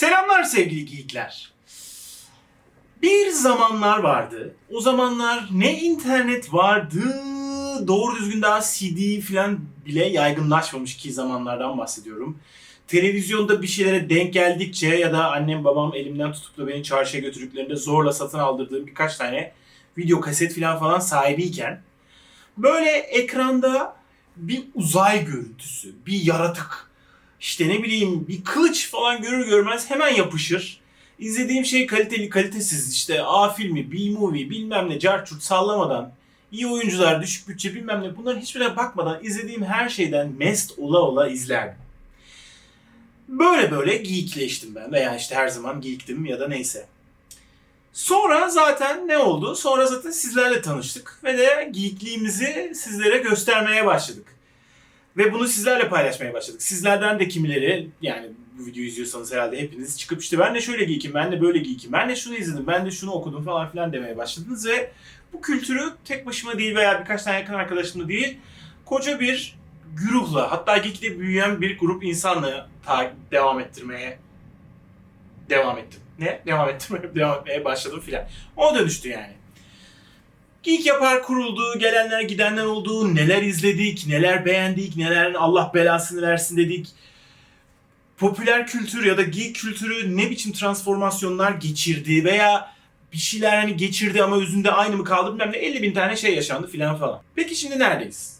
Selamlar sevgili geekler. Bir zamanlar vardı. O zamanlar ne internet vardı, doğru düzgün daha CD falan bile yaygınlaşmamış ki zamanlardan bahsediyorum. Televizyonda bir şeylere denk geldikçe ya da annem babam elimden tutup da beni çarşıya götürdüklerinde zorla satın aldırdığım birkaç tane video kaset falan falan sahibiyken böyle ekranda bir uzay görüntüsü, bir yaratık, işte ne bileyim bir kılıç falan görür görmez hemen yapışır. İzlediğim şey kaliteli kalitesiz işte A filmi, B movie bilmem ne carçurt sallamadan iyi oyuncular, düşük bütçe bilmem ne bunların hiçbirine bakmadan izlediğim her şeyden mest ola ola izlerdim. Böyle böyle geekleştim ben veya işte her zaman geektim ya da neyse. Sonra zaten ne oldu? Sonra zaten sizlerle tanıştık ve de geekliğimizi sizlere göstermeye başladık. Ve bunu sizlerle paylaşmaya başladık. Sizlerden de kimileri yani bu videoyu izliyorsanız herhalde hepiniz çıkıp işte ben de şöyle geekim, ben de böyle geekim, ben de şunu izledim, ben de şunu okudum falan filan demeye başladınız ve bu kültürü tek başıma değil veya birkaç tane yakın arkadaşımla değil koca bir güruhla hatta geekle büyüyen bir grup insanla ta- devam ettirmeye devam ettim. Ne? Devam ettirmeye, devam etmeye başladım filan. O dönüştü yani. Geek yapar kuruldu, gelenler gidenler oldu, neler izledik, neler beğendik, neler Allah belasını versin dedik. Popüler kültür ya da geek kültürü ne biçim transformasyonlar geçirdi veya bir şeyler hani geçirdi ama özünde aynı mı kaldı bilmem ne 50 bin tane şey yaşandı filan falan. Peki şimdi neredeyiz?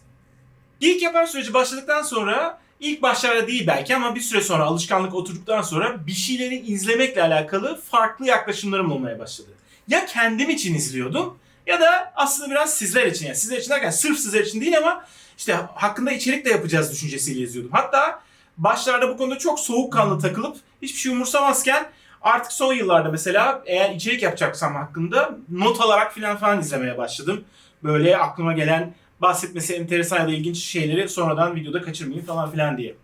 Geek yapar süreci başladıktan sonra ilk başlarda değil belki ama bir süre sonra alışkanlık oturduktan sonra bir şeyleri izlemekle alakalı farklı yaklaşımlarım olmaya başladı. Ya kendim için izliyordum ya da aslında biraz sizler için yani sizler için derken sırf sizler için değil ama işte hakkında içerik de yapacağız düşüncesiyle izliyordum. Hatta başlarda bu konuda çok soğukkanlı takılıp hiçbir şey umursamazken artık son yıllarda mesela eğer içerik yapacaksam hakkında not alarak filan falan izlemeye başladım. Böyle aklıma gelen bahsetmesi enteresan ya da ilginç şeyleri sonradan videoda kaçırmayayım falan filan diye.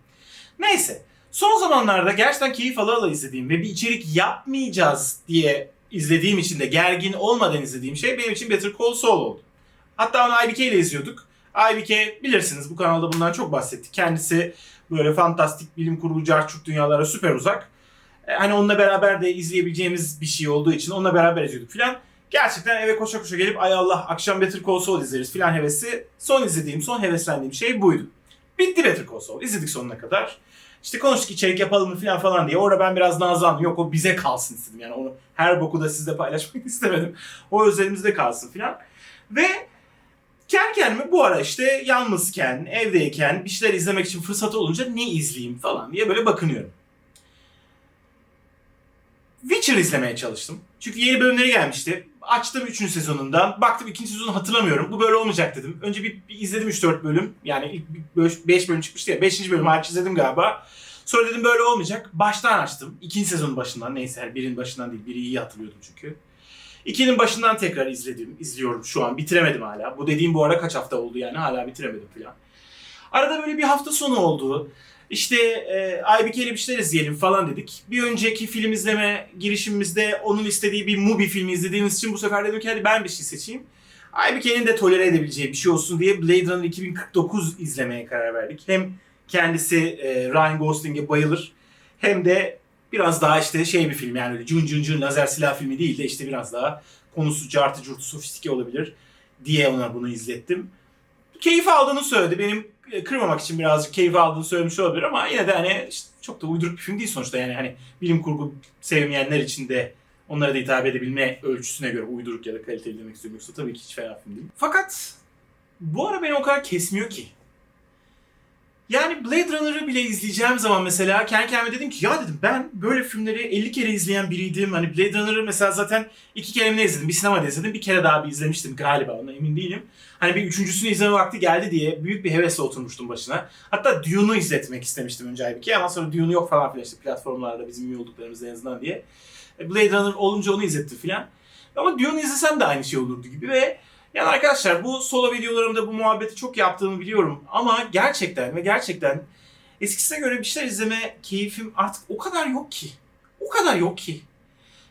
Neyse. Son zamanlarda gerçekten keyif ala ala izlediğim ve bir içerik yapmayacağız diye izlediğim için de gergin olmadan izlediğim şey benim için Better Call Saul oldu. Hatta onu IBK ile izliyorduk. IBK bilirsiniz bu kanalda bundan çok bahsettik. Kendisi böyle fantastik bilim kurgu carçurt dünyalara süper uzak. E, Hani onunla beraber de izleyebileceğimiz bir şey olduğu için onunla beraber izliyorduk filan. Gerçekten eve koşa koşa gelip ay Allah akşam Better Call Saul izleriz filan hevesi. Son izlediğim, son heveslendiğim şey buydu. Bitti Better Call Saul. İzledik sonuna kadar. İşte konuştuk içerik yapalım mı filan falan diye. Orada ben biraz nazlandım. Yok o bize kalsın istedim. Yani onu her boku da sizle paylaşmak istemedim. O özelimizde kalsın filan. Ve kendi kendime bu ara işte yalnızken, evdeyken bir şeyler izlemek için fırsat olunca ne izleyeyim falan diye böyle bakınıyorum. Witcher izlemeye çalıştım. Çünkü yeni bölümleri gelmişti. Açtım 3. sezonundan. Baktım 2. sezonu hatırlamıyorum. Bu böyle olmayacak dedim. Önce bir, bir izledim 3-4 bölüm. Yani ilk 5 bölüm çıkmıştı ya. 5. bölüm hariç izledim galiba. Sonra dedim böyle olmayacak. Baştan açtım. İkinci sezonun başından. Neyse her birinin başından değil. Biri iyi hatırlıyordum çünkü. İkinin başından tekrar izledim. izliyorum şu an. Bitiremedim hala. Bu dediğim bu ara kaç hafta oldu yani. Hala bitiremedim falan. Arada böyle bir hafta sonu oldu. İşte e, IBK'li bir şeyler izleyelim falan dedik. Bir önceki film izleme girişimimizde onun istediği bir Mubi filmi izlediğimiz için bu sefer dedim ki hadi ben bir şey seçeyim. IBK'nin de tolere edebileceği bir şey olsun diye Blade Runner 2049 izlemeye karar verdik. Hem kendisi e, Ryan Gosling'e bayılır hem de biraz daha işte şey bir film yani cun cun cun lazer silah filmi değil de işte biraz daha konusu cartı curtu sofistike olabilir diye ona bunu izlettim. Keyif aldığını söyledi. Benim kırmamak için birazcık keyif aldığını söylemiş olabilir ama yine de hani işte çok da uyduruk bir film değil sonuçta yani hani bilim kurgu sevmeyenler için de onlara da hitap edebilme ölçüsüne göre uyduruk ya da kaliteli demek istiyorum yoksa tabii ki hiç fena film değil. Fakat bu ara beni o kadar kesmiyor ki. Yani Blade Runner'ı bile izleyeceğim zaman mesela kendi kendime dedim ki ya dedim ben böyle filmleri 50 kere izleyen biriydim. Hani Blade Runner'ı mesela zaten iki kere mi ne izledim? Bir sinemada izledim. Bir kere daha bir izlemiştim galiba ona emin değilim. Hani bir üçüncüsünü izleme vakti geldi diye büyük bir hevesle oturmuştum başına. Hatta Dune'u izletmek istemiştim önce halbuki ama sonra Dune yok falan filan işte platformlarda bizim iyi olduklarımız en azından diye. E, Blade Runner olunca onu izletti filan. Ama Dune izlesem de aynı şey olurdu gibi ve yani arkadaşlar bu solo videolarımda bu muhabbeti çok yaptığımı biliyorum ama gerçekten ve gerçekten eskisine göre bir şeyler izleme keyfim artık o kadar yok ki. O kadar yok ki.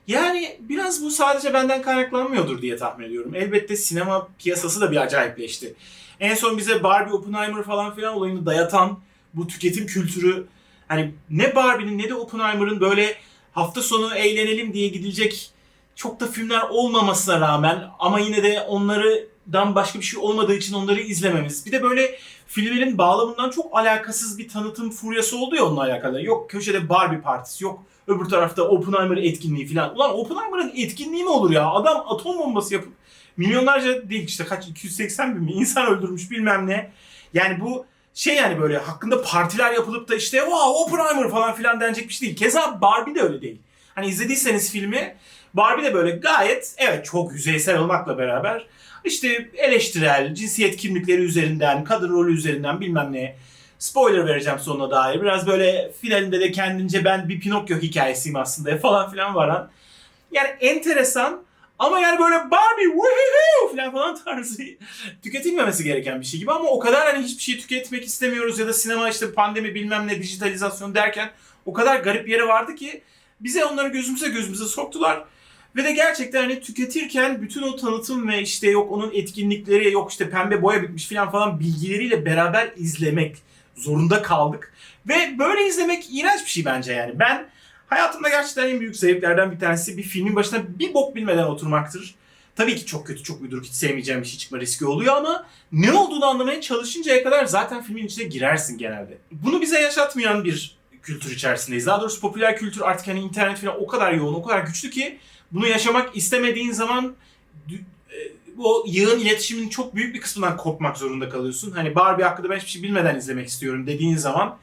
Yani biraz bu sadece benden kaynaklanmıyordur diye tahmin ediyorum. Elbette sinema piyasası da bir acayipleşti. En son bize Barbie, Oppenheimer falan filan olayını dayatan bu tüketim kültürü hani ne Barbie'nin ne de Oppenheimer'ın böyle hafta sonu eğlenelim diye gidilecek çok da filmler olmamasına rağmen ama yine de onlardan başka bir şey olmadığı için onları izlememiz. Bir de böyle filmlerin bağlamından çok alakasız bir tanıtım furyası oldu ya onunla alakalı. Yok köşede Barbie partisi, yok öbür tarafta Oppenheimer etkinliği falan. Ulan Oppenheimer'ın etkinliği mi olur ya? Adam atom bombası yapıp milyonlarca değil işte kaç 280 bin mi insan öldürmüş bilmem ne. Yani bu şey yani böyle hakkında partiler yapılıp da işte wow Oppenheimer falan filan denecek bir şey değil. Keza Barbie de öyle değil. Hani izlediyseniz filmi Barbie de böyle gayet evet çok yüzeysel olmakla beraber işte eleştirel, cinsiyet kimlikleri üzerinden, kadın rolü üzerinden bilmem ne spoiler vereceğim sonuna dair. Biraz böyle finalinde de kendince ben bir Pinokyo hikayesiyim aslında falan filan varan. Yani enteresan ama yani böyle Barbie woohoo falan falan tarzı tüketilmemesi gereken bir şey gibi ama o kadar hani hiçbir şey tüketmek istemiyoruz ya da sinema işte pandemi bilmem ne dijitalizasyon derken o kadar garip bir yere vardı ki bize onları gözümüze gözümüze soktular. Ve de gerçekten hani tüketirken bütün o tanıtım ve işte yok onun etkinlikleri yok işte pembe boya bitmiş falan falan bilgileriyle beraber izlemek zorunda kaldık. Ve böyle izlemek iğrenç bir şey bence yani. Ben hayatımda gerçekten en büyük zevklerden bir tanesi bir filmin başına bir bok bilmeden oturmaktır. Tabii ki çok kötü, çok uyduruk, hiç sevmeyeceğim bir şey çıkma riski oluyor ama ne olduğunu anlamaya çalışıncaya kadar zaten filmin içine girersin genelde. Bunu bize yaşatmayan bir kültür içerisindeyiz. Daha doğrusu popüler kültür artık hani internet falan o kadar yoğun, o kadar güçlü ki bunu yaşamak istemediğin zaman e, o yığın iletişimin çok büyük bir kısmından kopmak zorunda kalıyorsun. Hani Barbie hakkında ben hiçbir şey bilmeden izlemek istiyorum dediğin zaman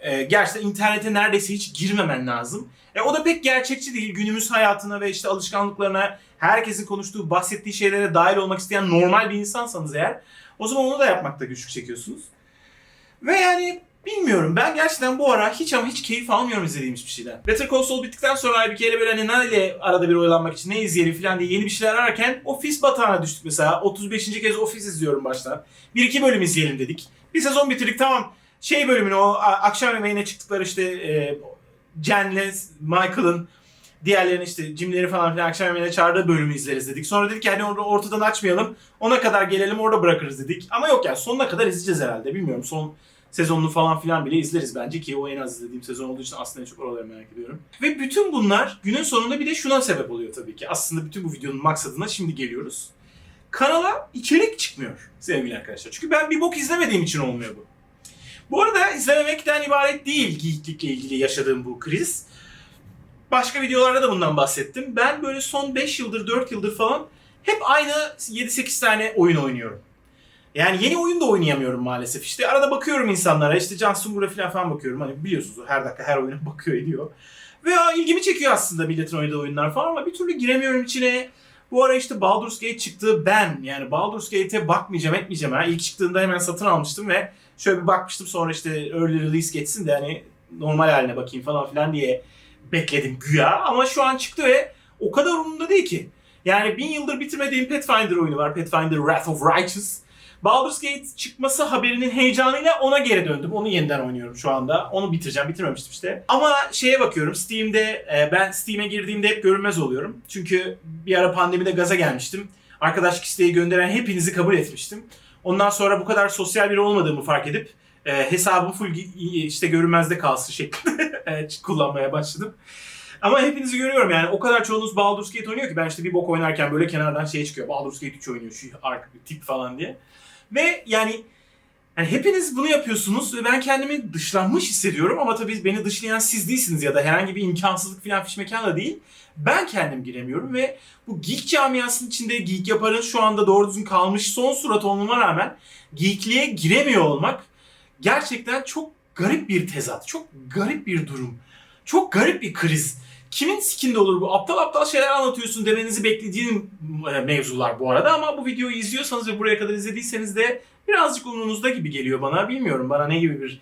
e, gerçekten internete neredeyse hiç girmemen lazım. E, o da pek gerçekçi değil. Günümüz hayatına ve işte alışkanlıklarına, herkesin konuştuğu, bahsettiği şeylere dahil olmak isteyen normal bir insansanız eğer o zaman onu da yapmakta güçlük çekiyorsunuz. Ve yani bilmiyorum ben gerçekten bu ara hiç ama hiç keyif almıyorum izlediğim hiçbir şeyden. Better Call Saul bittikten sonra bir kere böyle hani neyle arada bir oyalanmak için ne izleyelim falan diye yeni bir şeyler ararken Office batağına düştük mesela. 35. kez Office izliyorum baştan. Bir iki bölüm izleyelim dedik. Bir sezon bitirdik tamam. Şey bölümünü o akşam yemeğine çıktıkları işte e, Jen'le Michael'ın diğerlerinin işte Jim'leri falan filan akşam yemeğine çağırdığı bölümü izleriz dedik. Sonra dedik ki hani ortadan açmayalım. Ona kadar gelelim orada bırakırız dedik. Ama yok yani sonuna kadar izleyeceğiz herhalde. Bilmiyorum son sezonunu falan filan bile izleriz bence ki o en az izlediğim sezon olduğu için aslında çok oraları merak ediyorum. Ve bütün bunlar günün sonunda bir de şuna sebep oluyor tabii ki. Aslında bütün bu videonun maksadına şimdi geliyoruz. Kanala içerik çıkmıyor sevgili arkadaşlar. Çünkü ben bir bok izlemediğim için olmuyor bu. Bu arada izlememekten ibaret değil geeklikle ilgili yaşadığım bu kriz. Başka videolarda da bundan bahsettim. Ben böyle son 5 yıldır 4 yıldır falan hep aynı 7-8 tane oyun oynuyorum. Yani yeni oyun da oynayamıyorum maalesef. İşte arada bakıyorum insanlara işte Can Sungur'a falan falan bakıyorum. Hani biliyorsunuz her dakika her oyuna bakıyor ediyor. Ve ilgimi çekiyor aslında milletin oynadığı oyunlar falan ama bir türlü giremiyorum içine. Bu ara işte Baldur's Gate çıktı. Ben yani Baldur's Gate'e bakmayacağım etmeyeceğim. Ha. İlk çıktığında hemen satın almıştım ve şöyle bir bakmıştım sonra işte early release geçsin de hani normal haline bakayım falan filan diye bekledim güya. Ama şu an çıktı ve o kadar umurumda değil ki. Yani bin yıldır bitirmediğim Pathfinder oyunu var. Pathfinder Wrath of Righteous. Baldur's Gate çıkması haberinin heyecanıyla ona geri döndüm. Onu yeniden oynuyorum şu anda. Onu bitireceğim. Bitirmemiştim işte. Ama şeye bakıyorum. Steam'de e, ben Steam'e girdiğimde hep görünmez oluyorum. Çünkü bir ara pandemide gaza gelmiştim. Arkadaşlık isteği gönderen hepinizi kabul etmiştim. Ondan sonra bu kadar sosyal biri olmadığımı fark edip e, hesabım full işte görünmezde kalsın şeklinde e, kullanmaya başladım. Ama hepinizi görüyorum yani o kadar çoğunuz Baldur's Gate oynuyor ki ben işte bir bok oynarken böyle kenardan şey çıkıyor. Baldur's Gate 3 oynuyor şu arka tip falan diye. Ve yani yani hepiniz bunu yapıyorsunuz ve ben kendimi dışlanmış hissediyorum ama tabii beni dışlayan siz değilsiniz ya da herhangi bir imkansızlık falan fiş mekanda değil. Ben kendim giremiyorum ve bu geek camiasının içinde geek yaparın şu anda doğru düzgün kalmış son surat olmama rağmen geekliğe giremiyor olmak gerçekten çok garip bir tezat, çok garip bir durum. Çok garip bir kriz. Kimin sikinde olur bu? Aptal aptal şeyler anlatıyorsun demenizi beklediğim e, mevzular bu arada ama bu videoyu izliyorsanız ve buraya kadar izlediyseniz de birazcık umurunuzda gibi geliyor bana. Bilmiyorum bana ne gibi bir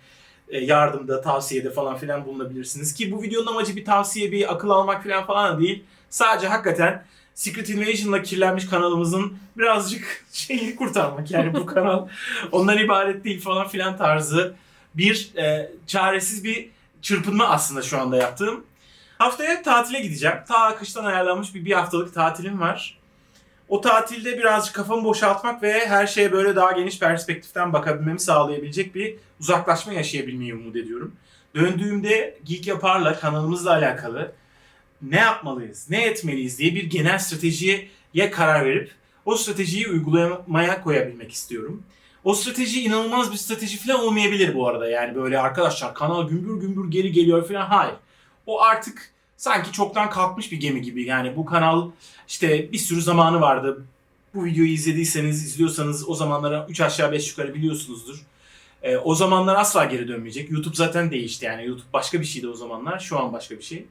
e, yardımda, tavsiyede falan filan bulunabilirsiniz. Ki bu videonun amacı bir tavsiye, bir akıl almak falan falan da değil. Sadece hakikaten Secret Invasion'la kirlenmiş kanalımızın birazcık şeyi kurtarmak. Yani bu kanal ondan ibaret değil falan filan tarzı bir e, çaresiz bir çırpınma aslında şu anda yaptığım. Haftaya tatile gideceğim. Ta kıştan ayarlanmış bir bir haftalık tatilim var. O tatilde birazcık kafamı boşaltmak ve her şeye böyle daha geniş perspektiften bakabilmemi sağlayabilecek bir uzaklaşma yaşayabilmeyi umut ediyorum. Döndüğümde Geek Yapar'la kanalımızla alakalı ne yapmalıyız, ne etmeliyiz diye bir genel stratejiye karar verip o stratejiyi uygulamaya koyabilmek istiyorum. O strateji inanılmaz bir strateji falan olmayabilir bu arada. Yani böyle arkadaşlar kanal gümbür gümbür geri geliyor falan. Hayır. O artık sanki çoktan kalkmış bir gemi gibi. Yani bu kanal işte bir sürü zamanı vardı. Bu videoyu izlediyseniz, izliyorsanız o zamanlara 3 aşağı 5 yukarı biliyorsunuzdur. Ee, o zamanlar asla geri dönmeyecek. YouTube zaten değişti yani. YouTube başka bir şeydi o zamanlar. Şu an başka bir şey.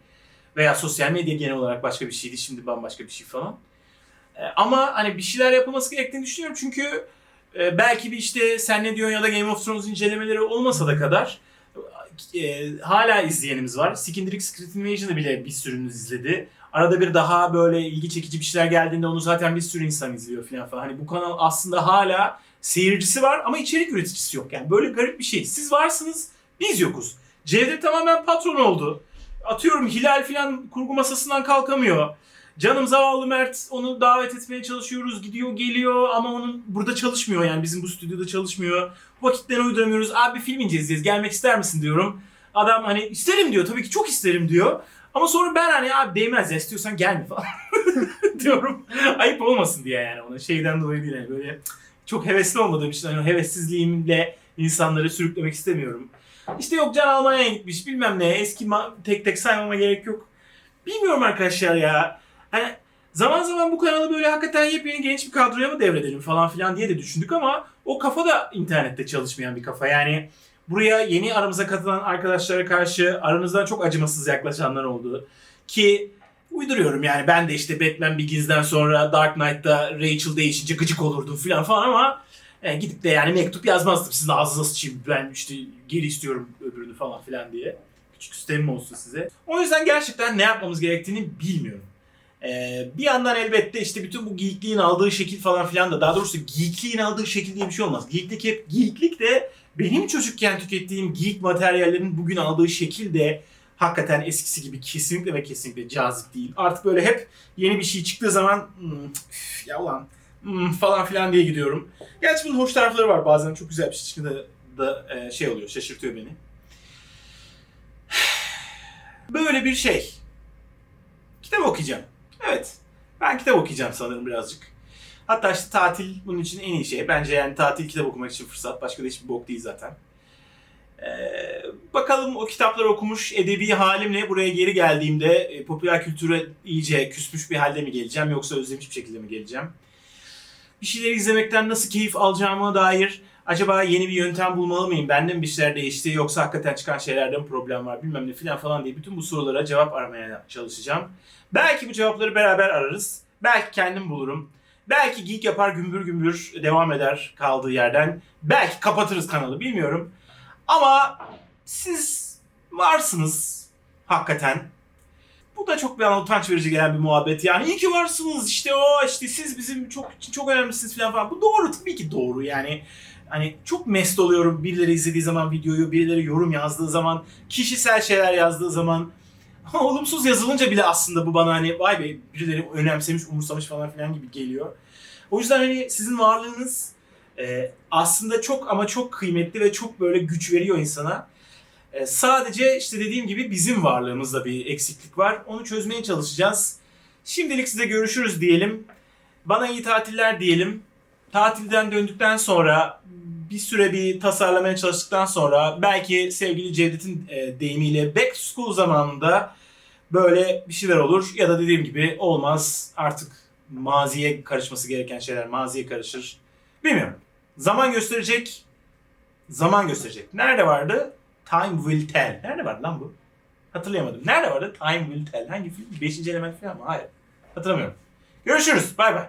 Veya sosyal medya genel olarak başka bir şeydi. Şimdi bambaşka bir şey falan. Ee, ama hani bir şeyler yapılması gerektiğini düşünüyorum. Çünkü e, belki bir işte Sen Ne Diyorsun ya da Game of Thrones incelemeleri olmasa da kadar e, hala izleyenimiz var. Secondary Secret Invasion'ı bile bir sürünüz izledi. Arada bir daha böyle ilgi çekici bir şeyler geldiğinde onu zaten bir sürü insan izliyor falan falan. Hani bu kanal aslında hala seyircisi var ama içerik üreticisi yok. Yani böyle garip bir şey. Siz varsınız, biz yokuz. Cevdet tamamen patron oldu. Atıyorum Hilal falan kurgu masasından kalkamıyor. Canım zavallı Mert onu davet etmeye çalışıyoruz. Gidiyor geliyor ama onun burada çalışmıyor yani bizim bu stüdyoda çalışmıyor. Vakitleri uyduramıyoruz. Abi film inceleyeceğiz gelmek ister misin diyorum. Adam hani isterim diyor tabii ki çok isterim diyor. Ama sonra ben hani abi değmez ya istiyorsan gelme falan diyorum. Ayıp olmasın diye yani ona şeyden dolayı değil yani böyle çok hevesli olmadığım için hani hevessizliğimle insanları sürüklemek istemiyorum. İşte yok Can Almanya'ya gitmiş bilmem ne eski tek tek saymama gerek yok. Bilmiyorum arkadaşlar ya. Hani zaman zaman bu kanalı böyle hakikaten yepyeni genç bir kadroya mı devredelim falan filan diye de düşündük ama o kafa da internette çalışmayan bir kafa. Yani buraya yeni aramıza katılan arkadaşlara karşı aranızdan çok acımasız yaklaşanlar oldu. Ki uyduruyorum yani ben de işte Batman Begins'den sonra Dark Knight'ta Rachel değişince gıcık olurdum falan falan ama e, gidip de yani mektup yazmazdım sizin ağzınıza sıçayım ben işte geri istiyorum öbürünü falan filan diye. Küçük sistemim olsun size. O yüzden gerçekten ne yapmamız gerektiğini bilmiyorum. Ee, bir yandan elbette işte bütün bu geekliğin aldığı şekil falan filan da daha doğrusu geekliğin aldığı şekil diye bir şey olmaz. Geeklik hep geeklik de benim çocukken tükettiğim geek materyallerin bugün aldığı şekil de hakikaten eskisi gibi kesinlikle ve kesinlikle cazip değil. Artık böyle hep yeni bir şey çıktığı zaman "Hmm, üf, ya ulan hmm, falan filan diye gidiyorum. Gerçi bunun hoş tarafları var. Bazen çok güzel bir şey çıkınca da, e, şey oluyor, şaşırtıyor beni. Böyle bir şey. Kitap okuyacağım. Evet. Ben kitap okuyacağım sanırım birazcık. Hatta işte tatil bunun için en iyi şey. Bence yani tatil kitap okumak için fırsat. Başka da hiçbir bok değil zaten. Ee, bakalım o kitapları okumuş edebi halimle buraya geri geldiğimde e, popüler kültüre iyice küsmüş bir halde mi geleceğim yoksa özlemiş bir şekilde mi geleceğim? Bir şeyleri izlemekten nasıl keyif alacağıma dair acaba yeni bir yöntem bulmalı mıyım? Bende mi bir şeyler değişti yoksa hakikaten çıkan şeylerden problem var bilmem ne filan falan diye bütün bu sorulara cevap aramaya çalışacağım. Belki bu cevapları beraber ararız. Belki kendim bulurum. Belki geek yapar gümbür gümbür devam eder kaldığı yerden. Belki kapatırız kanalı bilmiyorum. Ama siz varsınız hakikaten. Bu da çok bir an utanç verici gelen bir muhabbet. Yani iyi ki varsınız işte o işte siz bizim çok çok önemlisiniz falan falan. Bu doğru tabii ki doğru yani. Hani çok mest oluyorum birileri izlediği zaman videoyu, birileri yorum yazdığı zaman, kişisel şeyler yazdığı zaman. Olumsuz yazılınca bile aslında bu bana hani vay be birileri önemsemiş, umursamış falan filan gibi geliyor. O yüzden hani sizin varlığınız e, aslında çok ama çok kıymetli ve çok böyle güç veriyor insana. E, sadece işte dediğim gibi bizim varlığımızda bir eksiklik var. Onu çözmeye çalışacağız. Şimdilik size görüşürüz diyelim. Bana iyi tatiller diyelim. Tatilden döndükten sonra bir süre bir tasarlamaya çalıştıktan sonra belki sevgili Cevdet'in e, deyimiyle back to school zamanında böyle bir şeyler olur ya da dediğim gibi olmaz artık maziye karışması gereken şeyler maziye karışır. Bilmiyorum. Zaman gösterecek. Zaman gösterecek. Nerede vardı? Time will tell. Nerede vardı lan bu? Hatırlayamadım. Nerede vardı? Time will tell. Hangi film? Beşinci element falan mı? Hayır. Hatırlamıyorum. Görüşürüz. Bay bay.